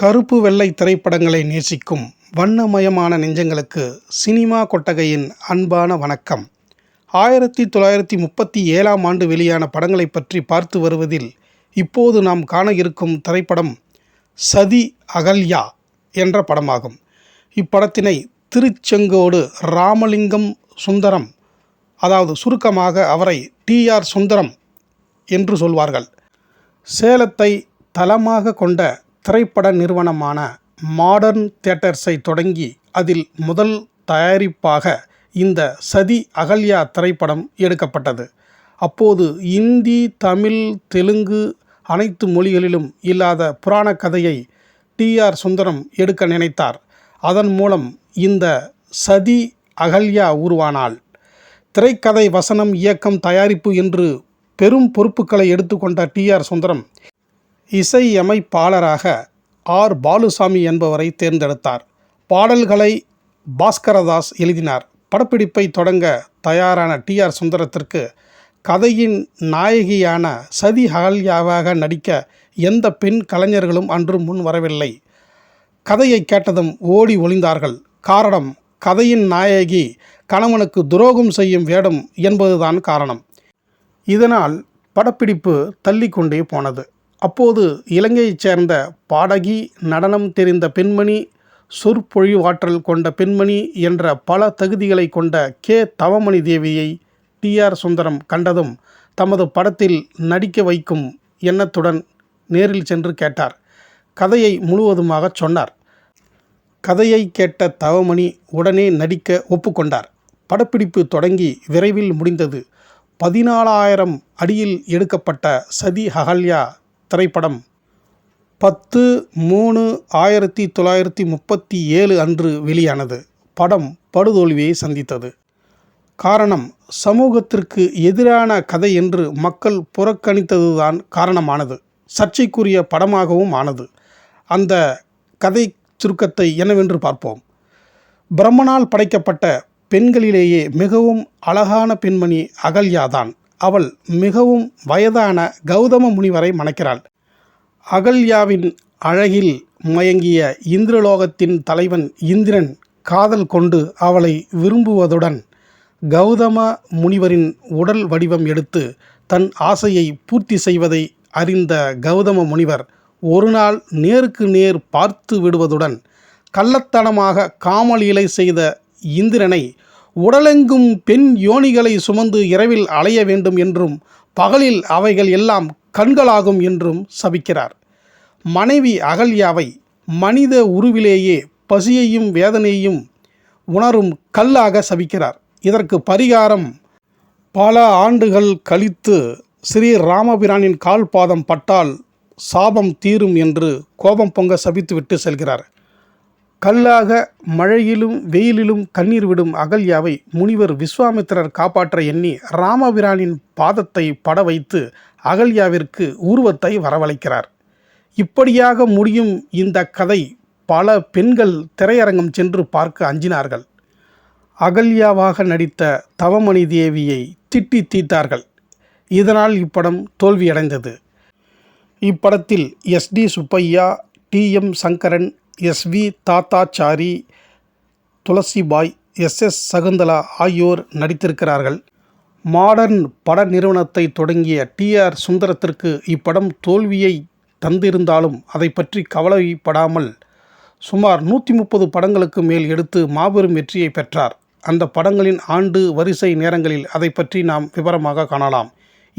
கருப்பு வெள்ளை திரைப்படங்களை நேசிக்கும் வண்ணமயமான நெஞ்சங்களுக்கு சினிமா கொட்டகையின் அன்பான வணக்கம். ஆயிரத்தி தொள்ளாயிரத்தி முப்பத்தி ஏழாம் ஆண்டு வெளியான படங்களை பற்றி பார்த்து வருவதில் இப்போது நாம் காண இருக்கும் திரைப்படம் சதி அகல்யா என்ற படமாகும். இப்படத்தினை திருச்செங்கோடு ராமலிங்கம் சுந்தரம் அதாவது சுருக்கமாக அவரை டிஆர் சுந்தரம் என்று சொல்வார்கள். சேலத்தை தளமாக கொண்ட திரைப்பட நிறுவனமான மாடர்ன் தியேட்டர்ஸை தொடங்கி அதில் முதல் தயாரிப்பாக இந்த சதி அகல்யா திரைப்படம் எடுக்கப்பட்டது. அப்போது இந்தி தமிழ் தெலுங்கு அனைத்து மொழிகளிலும் இல்லாத புராண கதையை டிஆர் சுந்தரம் எடுக்க நினைத்தார். அதன் மூலம் இந்த சதி அகல்யா உருவானாள். திரைக்கதை வசனம் இயக்கம் தயாரிப்பு என்று பெரும் பொறுப்புகளை எடுத்துக்கொண்ட டிஆர் சுந்தரம் இசையமைப்பாளராக ஆர். பாலுசாமி என்பவரை தேர்ந்தெடுத்தார். பாடல்களை பாஸ்கரதாஸ் எழுதினார். படப்பிடிப்பை தொடங்க தயாரான டிஆர் சுந்தரத்திற்கு கதையின் நாயகியான சதி ஹால்யாவாக நடிக்க எந்த பெண் கலைஞர்களும் அன்று முன் வரவில்லை. கதையை கேட்டதும் ஓடி ஒளிந்தார்கள். காரணம் கதையின் நாயகி கணவனுக்கு துரோகம் செய்யும் வேடம் என்பதுதான் காரணம். இதனால் படப்பிடிப்பு தள்ளிக்கொண்டே போனது. அப்போது இலங்கையைச் சேர்ந்த பாடகி நடனம் தெரிந்த பெண்மணி சொற்பொழிவாற்றல் கொண்ட பெண்மணி என்ற பல தகுதிகளை கொண்ட கே. தவமணி தேவியை டிஆர் சுந்தரம் கண்டதும் தமது படத்தில் நடிக்க வைக்கும் எண்ணத்துடன் நேரில் சென்று கேட்டார். கதையை முழுவதுமாக சொன்னார். கதையை கேட்ட தவமணி உடனே நடிக்க ஒப்புக்கொண்டார். படப்பிடிப்பு தொடங்கி விரைவில் முடிந்தது. பதினாலாயிரம் அடியில் எடுக்கப்பட்ட சதி அகல்யா திரைப்படம். பத்து மூணு ஆயிரத்தி தொள்ளாயிரத்தி முப்பத்தி ஏழு அன்று வெளியானது. படம் படுதோல்வியை சந்தித்தது. காரணம் சமூகத்திற்கு எதிரான கதை என்று மக்கள் புறக்கணித்ததுதான் காரணமானது. சர்ச்சைக்குரிய படமாகவும் ஆனது. அந்த கதை சுருக்கத்தை என்னவென்று பார்ப்போம். பிரம்மனால் படைக்கப்பட்ட பெண்களிலேயே மிகவும் அழகான பெண்மணி அகல்யாதான். அவள் மிகவும் வயதான கௌதம முனிவரை மணக்கிறாள். அகல்யாவின் அழகில் மயங்கிய இந்திரலோகத்தின் தலைவன் இந்திரன் காதல் கொண்டு அவளை விரும்புவதுடன் கௌதம முனிவரின் உடல் வடிவம் எடுத்து தன் ஆசையை பூர்த்தி செய்வதை அறிந்த கௌதம முனிவர் ஒரு நாள் நேருக்கு நேர் பார்த்து விடுவதுடன் கள்ளத்தனமாக காமலீலை செய்த இந்திரனை உடலெங்கும் பெண் யோனிகளை சுமந்து இரவில் அலைய வேண்டும் என்றும் பகலில் அவைகள் எல்லாம் கண்களாகும் என்றும் சபிக்கிறார். மனைவி அகல்யாவை மனித உருவிலேயே பசியையும் வேதனையையும் உணரும் கல்லாக சபிக்கிறார். இதற்கு பரிகாரம் பல ஆண்டுகள் கழித்து ஸ்ரீ ராமபிரானின் கால் பாதம் பட்டால் சாபம் தீரும் என்று கோபம் பொங்க சபித்துவிட்டு செல்கிறார். கல்லாக மழையிலும் வெயிலிலும் கண்ணீர் விடும் அகல்யாவை முனிவர் விஸ்வாமித்திரர் காப்பாற்ற எண்ணி ராமபிரானின் பாதத்தை பட வைத்து அகல்யாவிற்கு உருவத்தை வரவழைக்கிறார். இப்படியாக முடியும் இந்த கதை பல பெண்கள் திரையரங்கம் சென்று பார்க்க அஞ்சினார்கள். அகல்யாவாக நடித்த தவமணி தேவியை திட்டி தீத்தார்கள் இதனால் இப்படம் தோல்வியடைந்தது. இப்படத்தில் S T Subbiah T M Sankaran S V Thathachari Thulasibai S. S. Sakunthala ஆகியோர் நடித்திருக்கிறார்கள். மாடர்ன் பட நிறுவனத்தை தொடங்கிய டிஆர் சுந்தரத்திற்கு இப்படம் தோல்வியை தந்திருந்தாலும் அதை பற்றி கவலைப்படாமல் சுமார் நூற்றி முப்பது படங்களுக்கு மேல் எடுத்து மாபெரும் வெற்றியை பெற்றார். அந்த படங்களின் ஆண்டு வரிசை நேரங்களில் அதை பற்றி நாம் விவரமாக காணலாம்.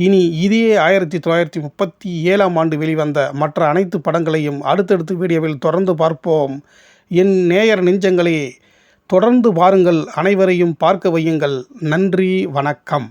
இனி இதே ஆயிரத்தி தொள்ளாயிரத்தி முப்பத்தி ஏழாம் ஆண்டு வெளிவந்த மற்ற அனைத்து படங்களையும் அடுத்தடுத்து வீடியோவில் தொடர்ந்து பார்ப்போம். என் நேயர் நெஞ்சங்களே தொடர்ந்து பாருங்கள் அனைவரையும் பார்க்க வையுங்கள். நன்றி வணக்கம்.